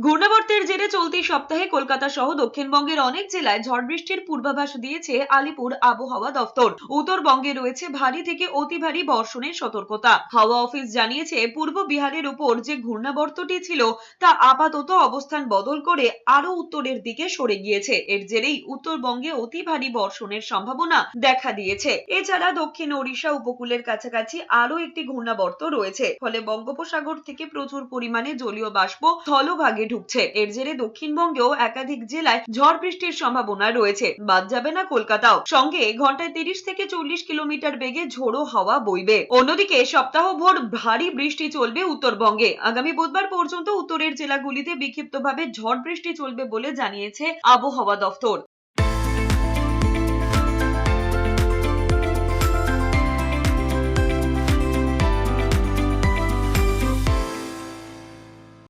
ঘূর্ণাবর্তের জেরে চলতি সপ্তাহে কলকাতা সহ দক্ষিণবঙ্গের অনেক জেলায় ঝড় বৃষ্টির পূর্বাভাস দিয়েছে আলিপুর আবহাওয়া দফতর উত্তরবঙ্গে রয়েছে ভারী থেকে অতি ভারী বর্ষণের সতর্কতা। হাওয়া অফিস জানিয়েছে, পূর্ব বিহারের উপর যে ঘূর্ণাবর্তটি ছিল, তা আপাতত অবস্থান বদল করে আরও উত্তরের দিকে সরে গিয়েছে। এর জেরেই উত্তরবঙ্গে অতি ভারী বর্ষণের সম্ভাবনা দেখা দিয়েছে। এছাড়া দক্ষিণ ওড়িশা উপকূলের কাছাকাছি আরও একটি ঘূর্ণাবর্ত রয়েছে। ফলে বঙ্গোপসাগর থেকে প্রচুর পরিমাণে জলীয় বাষ্প স্থলভাগে ঢুকছে। এর জেরে দক্ষিণবঙ্গেও একাধিক জেলায় ঝড় বৃষ্টির সম্ভাবনা রয়েছে। বাদ যাবে না কলকাতাও। সঙ্গে ঘন্টায় তিরিশ থেকে চল্লিশ কিলোমিটার বেগে ঝোড়ো হাওয়া বইবে। অন্যদিকে সপ্তাহ সপ্তাহভর ভারী বৃষ্টি চলবে উত্তরবঙ্গে। আগামী বুধবার পর্যন্ত উত্তরের জেলাগুলিতে বিক্ষিপ্তভাবে ঝড় বৃষ্টি চলবে বলে জানিয়েছে আবহাওয়া দফতর।